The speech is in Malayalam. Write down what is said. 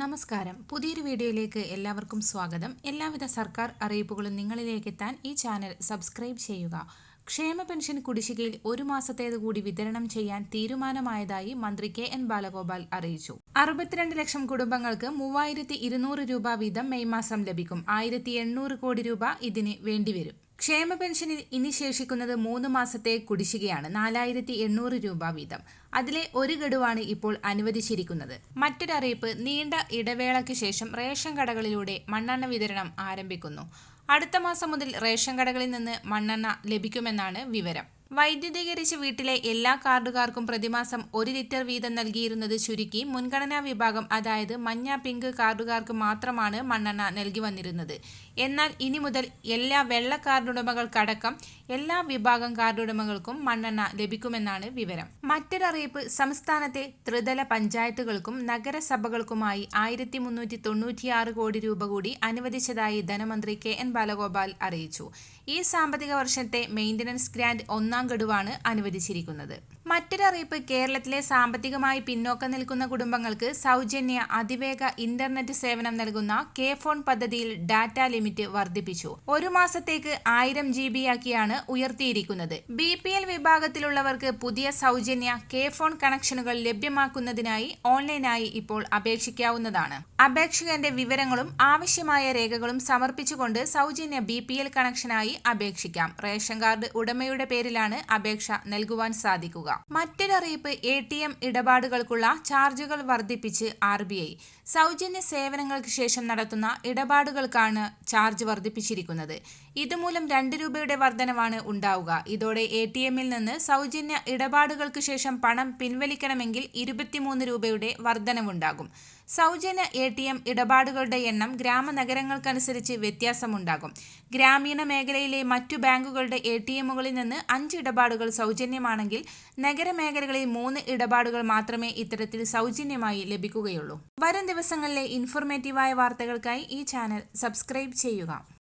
നമസ്കാരം. പുതിയൊരു വീഡിയോയിലേക്ക് എല്ലാവർക്കും സ്വാഗതം. എല്ലാവിധ സർക്കാർ അറിയിപ്പുകളും നിങ്ങളിലേക്ക് എത്താൻ ഈ ചാനൽ സബ്സ്ക്രൈബ് ചെയ്യുക. ക്ഷേമ പെൻഷൻ കുടിശ്ശികയിൽ ഒരു മാസത്തേത് കൂടി വിതരണം ചെയ്യാൻ തീരുമാനമായതായി മന്ത്രി കെ എൻ ബാലഗോപാൽ അറിയിച്ചു. അറുപത്തിരണ്ട് ലക്ഷം കുടുംബങ്ങൾക്ക് മൂവായിരത്തി രൂപ വീതം മെയ് മാസം ലഭിക്കും. ആയിരത്തി കോടി രൂപ ഇതിന് വേണ്ടിവരും. ക്ഷേമ പെൻഷനിൽ ഇനി ശേഷിക്കുന്നത് മൂന്ന് മാസത്തെ കുടിശ്ശികയാണ്. നാലായിരത്തി എണ്ണൂറ് രൂപ വീതം. അതിലെ ഒരു ഗഡുവാണ് ഇപ്പോൾ അനുവദിച്ചിരിക്കുന്നത്. മറ്റൊരറിയിപ്പ് നീണ്ട ഇടവേളയ്ക്ക് ശേഷം റേഷൻ കടകളിലൂടെ മണ്ണെണ്ണ വിതരണം ആരംഭിക്കുന്നു. അടുത്ത മാസം മുതൽ റേഷൻ കടകളിൽ നിന്ന് മണ്ണെണ്ണ ലഭിക്കുമെന്നാണ് വിവരം. വൈദ്യുതീകരിച്ച വീട്ടിലെ എല്ലാ കാർഡുകാർക്കും പ്രതിമാസം ഒരു ലിറ്റർ വീതം നൽകിയിരുന്നത് ചുരുക്കി. മുൻഗണനാ വിഭാഗം അതായത് മഞ്ഞ പിങ്ക് കാർഡുകാർക്ക് മാത്രമാണ് മണ്ണെണ്ണ നൽകി വന്നിരുന്നത്. എന്നാൽ ഇനി മുതൽ എല്ലാ വെള്ള കാർഡുടമകൾക്കടക്കം എല്ലാ വിഭാഗം കാർഡുടമകൾക്കും മണ്ണെണ്ണ ലഭിക്കുമെന്നാണ് വിവരം. മറ്റൊരറിയിപ്പ് സംസ്ഥാനത്തെ ത്രിതല പഞ്ചായത്തുകൾക്കും നഗരസഭകൾക്കുമായി ആയിരത്തി മുന്നൂറ്റി തൊണ്ണൂറ്റിയാറ് കോടി രൂപ കൂടി അനുവദിച്ചതായി ധനമന്ത്രി കെ എൻ ബാലഗോപാൽ അറിയിച്ചു. ഈ സാമ്പത്തിക വർഷത്തെ മെയിന്റനൻസ് ഗ്രാൻഡ് ഒന്നാം ഗഡുവാണ് അനുവദിച്ചിരിക്കുന്നത്. മറ്റൊരറിയിപ്പ് കേരളത്തിലെ സാമ്പത്തികമായി പിന്നോക്കം നിൽക്കുന്ന കുടുംബങ്ങൾക്ക് സൗജന്യ അതിവേഗ ഇന്റർനെറ്റ് സേവനം നൽകുന്ന കെ ഫോൺ പദ്ധതിയിൽ ഡാറ്റ ലിമിറ്റ് വർദ്ധിപ്പിച്ചു. ഒരു മാസത്തേക്ക് ആയിരം ജി ബി ആക്കിയാണ് ഉയർത്തിയിരിക്കുന്നത്. ബി പി എൽ വിഭാഗത്തിലുള്ളവർക്ക് പുതിയ സൗജന്യ കെ ഫോൺ കണക്ഷനുകൾ ലഭ്യമാക്കുന്നതിനായി ഓൺലൈനായി ഇപ്പോൾ അപേക്ഷിക്കാവുന്നതാണ്. അപേക്ഷകന്റെ വിവരങ്ങളും ആവശ്യമായ രേഖകളും സമർപ്പിച്ചുകൊണ്ട് സൗജന്യ ബി പി എൽ കണക്ഷനായി അപേക്ഷിക്കാം. റേഷൻ കാർഡ് ഉടമയുടെ പേരിലാണ് അപേക്ഷ നൽകുവാൻ സാധിക്കുക. മറ്റൊരറിയിപ്പ് എ ടി എം ഇടപാടുകൾക്കുള്ള ചാർജുകൾ വർദ്ധിപ്പിച്ച് ആർ ബി ഐ. സൗജന്യ സേവനങ്ങൾക്ക് ശേഷം നടത്തുന്ന ഇടപാടുകൾക്കാണ് ചാർജ് വർദ്ധിപ്പിച്ചിരിക്കുന്നത്. ഇതുമൂലം രണ്ട് രൂപയുടെ വർധനവാണ് ഉണ്ടാവുക. ഇതോടെ എ ടി എമ്മിൽ നിന്ന് സൗജന്യ ഇടപാടുകൾക്ക് ശേഷം പണം പിൻവലിക്കണമെങ്കിൽ ഇരുപത്തിമൂന്ന് രൂപയുടെ വർധനവുണ്ടാകും. സൗജന്യ എ ടി എം ഇടപാടുകളുടെ എണ്ണം ഗ്രാമനഗരങ്ങൾക്കനുസരിച്ച് വ്യത്യാസമുണ്ടാകും. ഗ്രാമീണ മേഖലയിലെ മറ്റു ബാങ്കുകളുടെ എ ടി എമ്മുകളിൽ നിന്ന് അഞ്ച് ഇടപാടുകൾ സൗജന്യമാണെങ്കിൽ നഗരമേഖലകളിൽ മൂന്ന് ഇടപാടുകൾ മാത്രമേ ഇത്തരത്തിൽ സൗജന്യമായി ലഭിക്കുകയുള്ളൂ. വരും ദിവസങ്ങളിലെ ഇൻഫോർമേറ്റീവായ വാർത്തകൾക്കായി ഈ ചാനൽ സബ്സ്ക്രൈബ് ചെയ്യുക.